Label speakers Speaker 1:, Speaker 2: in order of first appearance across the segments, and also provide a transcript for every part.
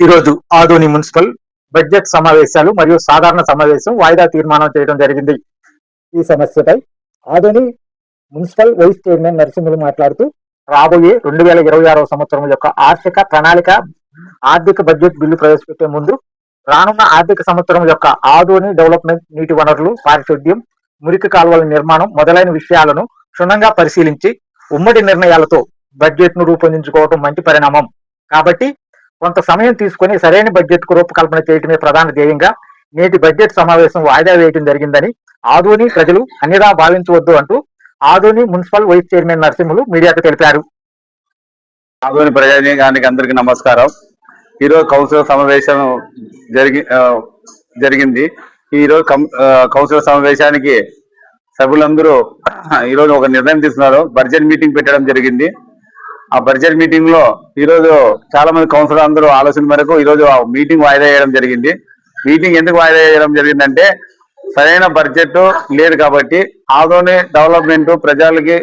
Speaker 1: ఈరోజు Adoni municipal budget సమావేశాలు మరియు సాధారణ సమావేశం వాయిదా తీర్మానం చేయడం జరిగింది. ఈ సమస్యపై Adoni municipal vice chairman Narasimhulu మాట్లాడుతూ రాబోయే రెండు వేల ఇరవై ఆరవ సంవత్సరం యొక్క ఆర్థిక ప్రణాళిక ఆర్థిక బడ్జెట్ బిల్లు ప్రవేశపెట్టే ముందు రానున్న ఆర్థిక సంవత్సరం యొక్క ఆదోని డెవలప్మెంట్ నీటి వనరులు పారిశుద్ధ్యం మురికి కాలువల నిర్మాణం మొదలైన విషయాలను క్షుణ్ణంగా పరిశీలించి ఉమ్మడి నిర్ణయాలతో బడ్జెట్ను రూపొందించుకోవడం మంచి పరిణామం. కాబట్టి కొంత సమయం తీసుకొని సరైన బడ్జెట్కు రూపకల్పన చేయటమే ప్రధాన ధ్యేయంగా నేటి బడ్జెట్ సమావేశం వాయిదా వేయడం జరిగిందని ఆదోని ప్రజలు అన్నిదా భావించవద్దు అంటూ Adoni municipal vice chairman Narasimhulu మీడియాకు తెలిపారు.
Speaker 2: ఆదోని ప్రజానీకానికి అందరికీ నమస్కారం. ఈరోజు కౌన్సిల్ సమావేశం జరిగి జరిగింది. ఈరోజు కౌన్సిల్ సమావేశానికి సభ్యులందరూ ఈరోజు ఒక నిర్ణయం తీసుకున్నారు. బడ్జెట్ మీటింగ్ పెట్టడం జరిగింది. ఆ బడ్జెట్ మీటింగ్లో ఈరోజు చాలా మంది కౌన్సిలర్ అందరూ ఆలోచన మేరకు ఈరోజు ఆ మీటింగ్ వాయిదా వేయడం జరిగింది. మీటింగ్ ఎందుకు వాయిదా వేయడం జరిగిందంటే సరైన బడ్జెట్ లేదు కాబట్టి ఆదోని డెవలప్మెంట్ ప్రజలకి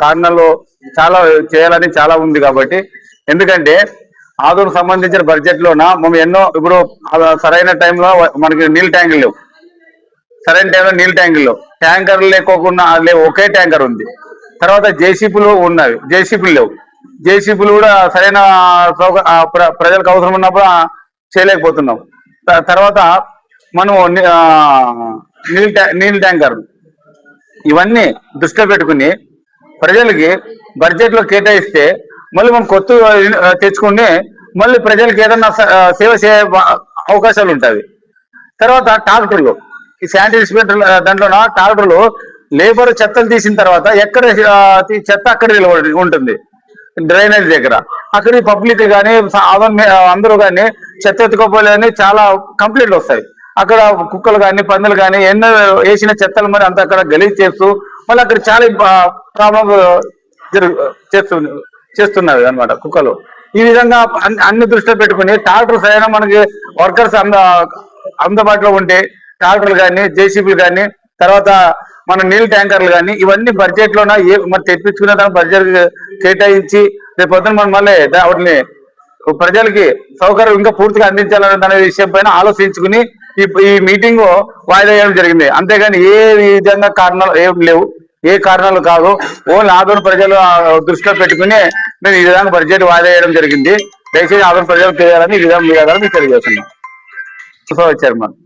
Speaker 2: కారణాలు చాలా చేయాలని చాలా ఉంది కాబట్టి ఎందుకంటే ఆదోకు సంబంధించిన బడ్జెట్ లోన మనం ఎన్నో ఇప్పుడు సరైన టైంలో మనకి నీళ్ళ ట్యాంకులు లేవు. సరైన టైంలో నీళ్ళ ట్యాంకులు లేవు. ట్యాంకర్లు లేకోకుండా లేవు ఒకే ట్యాంకర్ ఉంది. తర్వాత జేసీపీలు ఉన్నవి జేసీపీలు లేవు. జేసీపీలు కూడా సరైన సౌక- ప్రజలకు అవసరం ఉన్నప్పుడు చేయలేకపోతున్నాం. త- తర్వాత మనం నీళ్ళ నీళ్ళ ట్యాంకర్ ఇవన్నీ దృష్టిలో పెట్టుకుని ప్రజలకి బడ్జెట్లో కేటాయిస్తే మళ్ళీ మనం కొత్త తెచ్చుకుని మళ్ళీ ప్రజలకు ఏదన్నా సేవ చేయ అవకాశాలు ఉంటాయి. తర్వాత ట్రాక్టర్లు ఈ శానిటరీ దాంట్లో ట్రాక్టర్లు లేబర్ చెత్తలు తీసిన తర్వాత ఎక్కడ చెత్త అక్కడ నిలబడి ఉంటుంది. డ్రైనేజ్ దగ్గర. అక్కడ పబ్లిక్ కానీ అందరూ కానీ చెత్త ఎత్తుకోపోలేని చాలా కంప్లైంట్లు వస్తాయి. అక్కడ కుక్కలు కానీ పందులు కానీ ఎన్నో వేసిన చెత్తలు మరి అంత అక్కడ గలీజ్ చేస్తూ మళ్ళీ అక్కడ చాలా ప్రాబ్లం జరుగు చేస్తు చేస్తున్నది అన్నమాట కుక్కలు. ఈ విధంగా అన్ని అన్ని దృష్టిలో పెట్టుకుని ట్రాక్టర్స్ అయినా మనకి వర్కర్స్ అంద అందుబాటులో ఉంటే ట్రాక్టర్లు కానీ జేసీబీలు కానీ తర్వాత మన నీళ్ళ ట్యాంకర్లు కానీ ఇవన్నీ బడ్జెట్ లోన? ఏ మరి తెప్పించుకున్న దాని బడ్జెట్ కేటాయించి రేపు పొద్దున మనం మళ్ళీ వాటిని ప్రజలకి సౌకర్యం ఇంకా పూర్తిగా అందించాలనే దాని విషయం పైన ఆలోచించుకుని ఈ ఈ మీటింగ్ వాయిదా వేయడం జరిగింది. అంతేగాని ఏ విధంగా కారణాలు ఏం లేవు. ఏ కారణాలు కాదు. ఓన్లీ ఆదోని ప్రజలు దృష్టిలో పెట్టుకుని మేము ఈ విధంగా బడ్జెట్ వాయిదా వేయడం జరిగింది. దయచేసి ఆదోని ప్రజలకు తెలియాలని ఈ విధంగా తెలియజేస్తున్నాం. సో వచ్చారు మనం